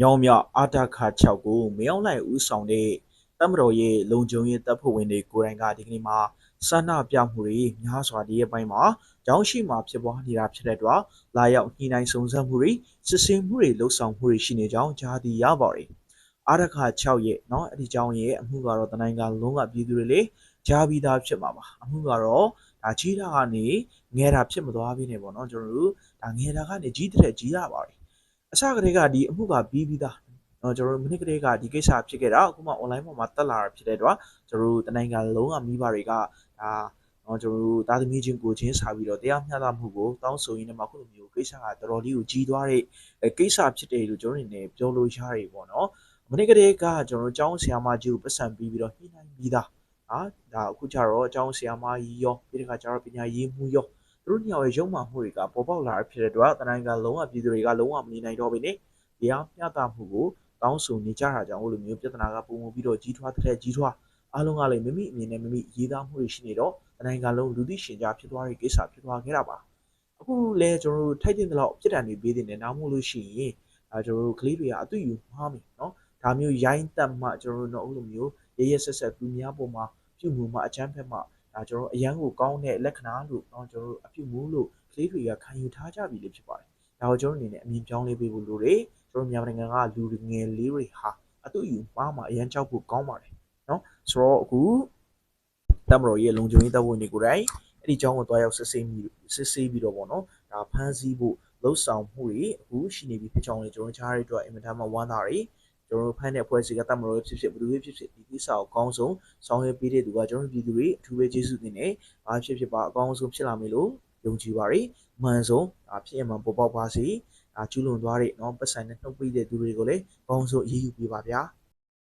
မြောင်းမြအာတခ6ကိုမယောင်းလိုက်ဦးဆောင်တဲ့တမတော်ရဲ့လုံခြုံရေးတပ်ဖွဲ့ဝင်တွေကိုယ်တိုင်ကဒီကနေ့မှာဆန္ဒပြမှုတွေများစွာဒီရဲ့ပိုင်းမှာကြောင်းရှိမှာဖြစ်ပွားနေတာဖြစ်တဲ့အတွက်လာရောက်ညှိနှိုင်းစုံစမ်းမှုတွေစစ်ဆေးမှုတွေလှုပ်ဆောင်မှုတွေရှိနေကြောင်းကြားသိရပါတယ်အာရခ6ရဲ့เนาะအဲ့ဒီကြောင်းရဲ့အမှုကတော့တနိုင်ကလုံးကပြည်သူတွေလေကြားပြီးသားဖြစ်မှာပါအမှုကတော့ဒါကြီးတာကနေငယ်တာဖြစ်မသွားဘဲနဲ့ပေါ့เนาะကျွန်တော်တို့ဒါငယ်တာကနေကြီးတဲ့ကြီးရပါတယ် အစကတည်းကဒီအမှုကပြီးပြီးသားနော်ကျွန်တော်တို့မနေ့ကတည်းကဒီကိစ္စဖြစ်ခဲ့တာအခုမှ online ပေါ်မှာတက်လာတာဖြစ်တဲ့အတွက်ကျွန်တော်တို့တနိုင်ငံလုံးကမိဘတွေကဒါနော်ကျွန်တော်တို့တာသမီချင်းကိုချင်းစာပြီးတော့တရားမျှတမှုကိုတောင်းဆိုရင်းနဲ့မှခုလိုမျိုးကိစ္စကတော်တော်လေးကိုကြီးသွားတဲ့ကိစ္စဖြစ်တယ်လို့ကျွန်တော်နေပြောလို့ရတယ်ပေါ့နော်မနေ့ကတည်းကကျွန်တော်တို့ចောင်းဆရာမကြီးကိုပတ်စံပြီးပြီးတော့နှိမ့်နိုင်ပြီးသားဟာဒါအခုကျတော့ចောင်းဆရာမကြီးရောပြီးတဲ့ခါကျတော့ပညာရေးမှုရော သူတို့ညောင်ရဲ့ရုံမှမှုတွေကပေါ်ပေါက်လာတာဖြစ်တဲ့အတွက်တနိုင်ကလုံးဝပြည်သူတွေကလုံးဝမနေနိုင်တော့ဘဲနဲ့တရားမျှတမှုကိုတောင်းဆိုနေကြတာကြောင့်ဟိုလိုမျိုးပြဿနာကပုံမှုပြီးတော့ကြီးထွားတဲ့ကြီးထွားအားလုံးကလည်းမိမိအမြင်နဲ့မိမိရေးသားမှုတွေရှိနေတော့တနိုင်ကလုံးလူသိရှင်ကြားဖြစ်သွားတဲ့ကိစ္စဖြစ်သွားခဲ့တာပါအခုလဲကျွန်တော်တို့ထိုက်တဲ့လောက်ပြစ်ဒဏ်တွေပေးတဲ့နဲ့နောက်မှုလို့ရှိရင်အဲကျွန်တော်တို့ကလေးတွေကအတူယူမှားမယ်နော်ဒါမျိုးရိုင်းတက်မှကျွန်တော်တို့တော့ဟိုလိုမျိုးရရဆက်ဆက်သူများပေါ်မှာပြုမှုမှအချမ်းဖက်မှ ဒါကျွန်တော်အရန်ကိုကောင်းတဲ့လက္ခဏာလို့เนาะကျွန်တော်တို့အပြုမှုလို့ကလေးတွေကခံယူထားကြပြီလေဖြစ်ပါတယ်။ဒါကိုကျွန်တော်အနေနဲ့အမြင်ပြောင်းလဲပေးဖို့လိုတယ်။ကျွန်တော်မြန်မာနိုင်ငံကလူငယ်လေးတွေဟာအတူယူမှားမှာအရန်ကြောက်ဖို့ကောင်းပါတယ်เนาะဆိုတော့အခုတမတော်ရဲ့လုံခြုံရေးတပ်ဖွဲ့တွေကိုယ်တိုင်အဲ့ဒီအကြောင်းကိုတွားရောက်စစ်ဆေးပြီးစစ်ဆေးပြီးတော့ပေါ့နော်ဒါဖမ်းဆီးဖို့လှုပ်ဆောင်မှုတွေအခုရှိနေပြီဖြစ်ကြောင်းလေကျွန်တော်ကြားရတဲ့အတွက်အင်မတန်မှဝမ်းသာတယ် ကျွန်တော်တို့ဖမ်းတဲ့အဖွဲ့အစည်းကတတ်မလို့ဖြစ်ဖြစ်ဘယ်လိုဖြစ်ဖြစ်ဒီကိစ္စကိုအကောင်းဆုံးဆောင်ရွက်ပေးတဲ့သူကကျွန်တော်တို့ပြည်သူတွေအထူးပဲကျေးဇူးတင်တယ်။ဘာဖြစ်ဖြစ်ပါအကောင်းဆုံးဖြစ်လာမယ်လို့ယုံကြည်ပါရယ်။မှန်ဆုံးအဖြစ်အမှန်ပေါ်ပေါက်ပါစေ။အကျူးလွန်သွားတဲ့နော်ပတ်စံနဲ့နှုတ်ပိတဲ့သူတွေကိုလည်းအကောင်းဆုံးအရေးယူပေးပါဗျာ။